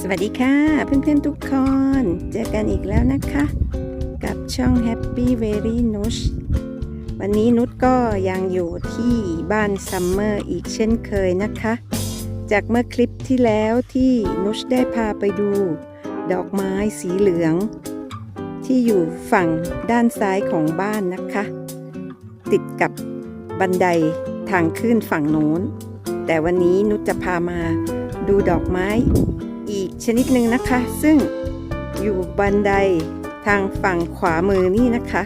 สวัสดีค่ะ เพื่อนๆทุกคน เจอกันอีกแล้วนะคะ กับช่อง Happy Very Nush วันนี้นุชก็ยังอยู่ที่บ้านซัมเมอร์อีกเช่นเคยนะคะ จากเมื่อคลิปที่แล้วที่นุชได้พาไปดู ดอกไม้สีเหลือง ที่อยู่ฝั่งด้านซ้ายของบ้านนะคะ ติดกับบันไดทางขึ้นฝั่งโน้น แต่วันนี้นุชจะพามาดูดอกไม้ ชนิดหนึ่งนะคะ ซึ่งอยู่บันไดทางฝั่งขวามือนี่นะคะ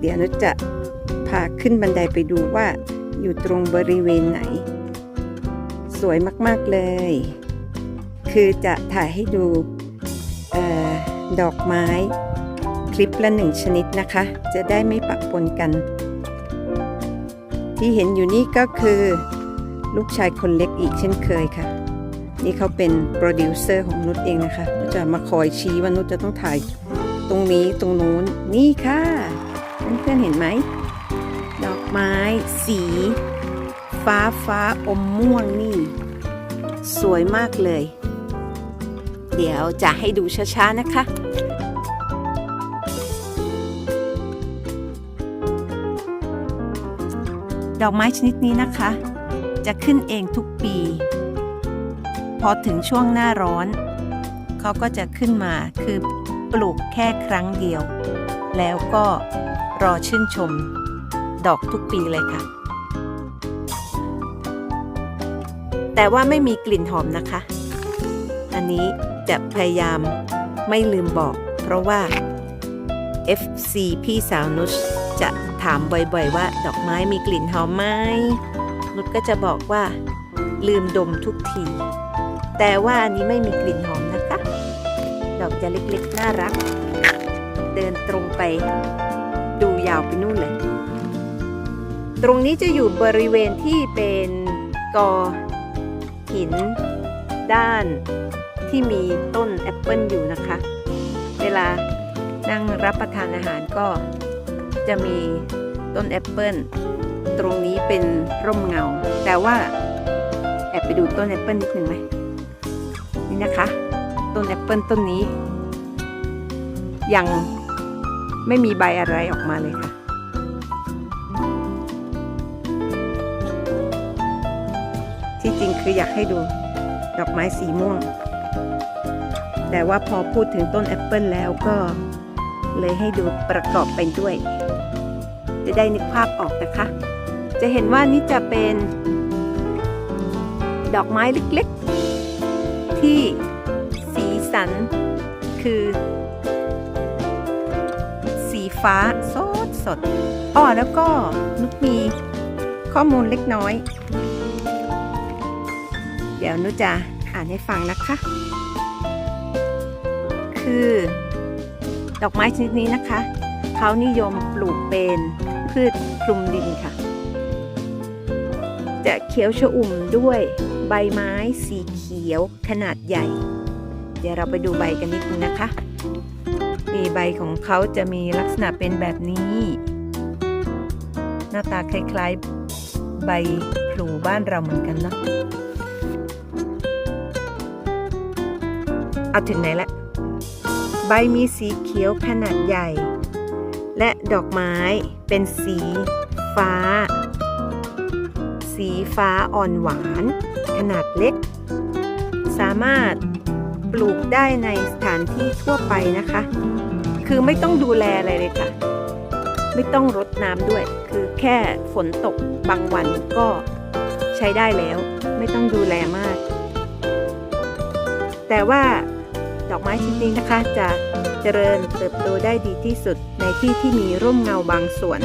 เดี๋ยวนุจะพาขึ้นบันไดไปดูว่าอยู่ตรงบริเวณไหน สวยมากๆเลย คือจะถ่ายให้ดูออดอกไม้ คลิปละหนึ่งชนิดนะคะ จะได้ไม่ปะปนกัน ที่เห็นอยู่นี่ก็คือ ลูกชายคนเล็กอีกเช่นเคยค่ะ นี่เขาเป็นโปรดิวเซอร์ของนุชเองนะคะ จะมาคอยชี้ว่านุชจะต้องถ่ายตรงนี้ตรงนู้น นี่ค่ะ เพื่อนๆเห็นไหม ดอกไม้ สี ฟ้าฟ้าอมม่วงนี่ สวยมากเลย เดี๋ยวจะให้ดูช้าๆนะคะดอกไม้ชนิดนี้นะคะ จะขึ้นเองทุกปี อถึงช่วงหน้าร้อน เขาก็จะขึ้นมาคือปลูกแค่ครั้งเดียว แล้วก็รอชื่นชม ดอกทุกปีเลยค่ะ แต่ว่าไม่มีกลิ่นหอมนะคะ อันนี้จะพยายามไม่ลืมบอก เพราะว่า FC พี่สาวนุชจะถามบ่อยๆ ว่า ดอกไม้มีกลิ่นหอมไหมนุชก็จะบอกว่า ลืมดมทุกที แต่ว่าอันนี้ไม่มีกลิ่นหอมนะคะ ดอกจะเล็กๆ น่ารัก เดินตรงไปดูยาวไปนู่นเลย ตรงนี้จะอยู่บริเวณที่เป็นกอหินด้านที่มีต้นแอปเปิลอยู่นะคะ เวลานั่งรับประทานอาหารก็จะมีต้นแอปเปิลตรงนี้เป็นร่มเงา แต่ว่าแอบไปดูต้นแอปเปิลนิดหนึ่งไหม นี่นะคะต้นแอปเปิลต้นนี้ ยังไม่มีใบอะไรออกมาเลยค่ะ ที่จริงคืออยากให้ดูดอกไม้สีม่วง แต่ว่าพอพูดถึงต้นแอปเปิลแล้วก็เลยให้ดูประกอบไปด้วย จะได้นึกภาพออกนะคะ จะเห็นว่านี่จะเป็น ดอกไม้เล็ก ที่สีสัน คือ สีฟ้าสดสดอ้อแล้วก็นุกมีข้อมูลเล็กน้อย เดี๋ยวนุจะอ่านให้ฟังนะคะ คือ ดอกไม้ชนิดนี้นะคะ เขานิยมปลูกเป็นพืชคลุมดินค่ะ จะเขียวชอุ่มด้วย ใบไม้สีเขียวขนาดใหญ่ เดี๋ยวเราไปดูใบกันนิดนึงนะคะนี่ใบของเขาจะมีลักษณะเป็นแบบนี้ หน้าตาคล้ายๆ ใบพลูบ้านเราเหมือนกันเนาะเอาถึงไหนละใบมีสีเขียวขนาดใหญ่ และดอกไม้เป็นสีฟ้า สีฟ้าอ่อนหวาน ขนาดเล็ก สามารถปลูกได้ในสถานที่ทั่วไปนะคะ คือไม่ต้องดูแลอะไรเลยค่ะ ไม่ต้องรดน้ำด้วย คือแค่ฝนตกบางวันก็ใช้ได้แล้ว ไม่ต้องดูแลมาก แต่ว่าดอกไม้ชนิดนี้นะคะจะเจริญเติบโตได้ดีที่สุดในที่ที่มีร่มเงาบางส่วน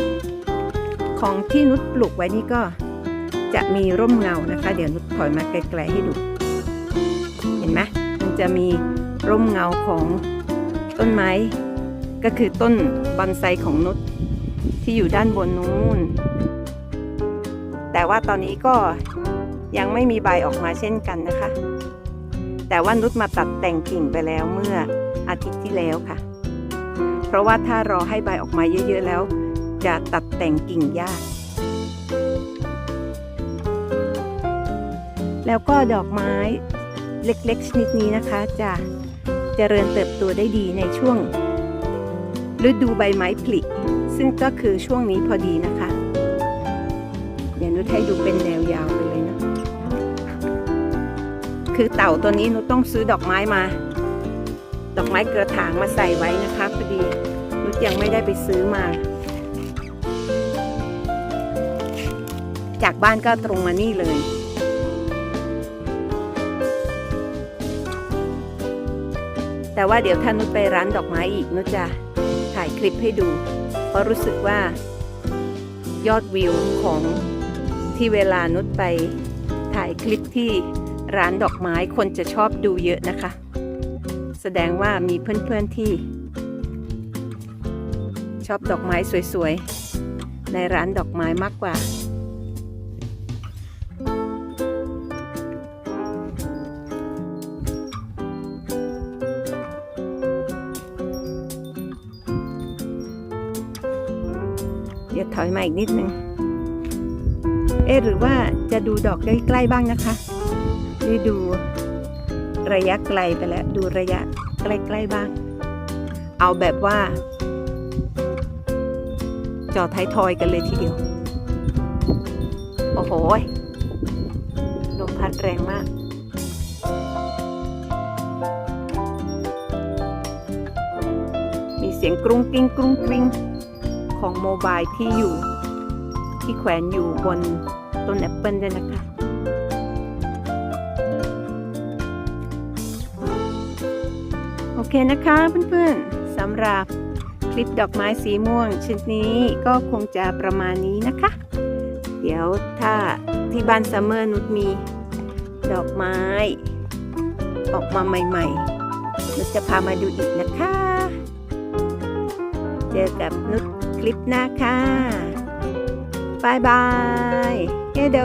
ของที่นุชปลูกไว้นี่ก็ จะมีร่มเงานะคะ เดี๋ยวนุชถอยมาไกลๆให้ดู เห็นไหมมันจะมีร่มเงาของต้นไม้ ก็คือต้นบอนไซของนุชที่อยู่ด้านบนนู้น แต่ว่าตอนนี้ก็ยังไม่มีใบออกมาเช่นกันนะคะ แต่ว่านุชมาตัดแต่งกิ่งไปแล้วเมื่ออาทิตย์ที่แล้วค่ะ เพราะว่าถ้ารอให้ใบออกมาเยอะๆแล้ว จะตัดแต่งกิ่งยาก แล้วก็ดอกไม้เล็กๆ ชนิดนี้นะคะจะเจริญเติบโตได้ดีในช่วง ฤดูใบไม้ผลิซึ่งก็คือช่วงนี้พอดีนะคะ เดี๋ยวนุชให้ดูเป็นแนวยาวไปเลยนะ คือเต่าตัวนี้นุชต้องซื้อดอกไม้มา ดอกไม้กระถางมาใส่ไว้นะคะพอดีนุชยังไม่ได้ไปซื้อมา จากบ้านก็ตรงมานี่เลย แต่ว่าเดี๋ยวถ้านุชไปร้านดอกไม้อีกนุชจะถ่ายคลิปให้ดู เพราะรู้สึกว่ายอดวิวของที่เวลานุชไปถ่ายคลิปที่ร้านดอกไม้คนจะชอบดูเยอะนะคะ แสดงว่ามีเพื่อนๆที่ ชอบดอกไม้สวยๆ ในร้านดอกไม้มากกว่า ดี๋ยวถอยมาอีกนิดนึง เอ๊ะหรือว่าจะดูดอกใกล้ๆบ้างนะคะหรือดูระยะไกลไปแล้ว ดูระยะใกล้ๆบ้าง เอาแบบว่า จอท้ายทอยกันเลยทีเดียว โอ้โหลมพัดแรงมากมีเสียงกรุงกริงกรุงกริ้ง ของโมบายที่อยู่ ที่แขวนอยู่บนต้นแอปเปิลด้วยนะคะ โอเคนะคะเพื่อนๆสำหรับคลิปดอกไม้สีม่วงชนิดนี้ก็คงจะประมาณนี้นะคะ เดี๋ยวถ้าที่บ้านซัมเมอร์นุชมีดอกไม้ ออกมาใหม่ๆนุชจะพามาดูอีกนะคะ เจอกับนุช คลิปหน้าค่ะบายบายเฮโด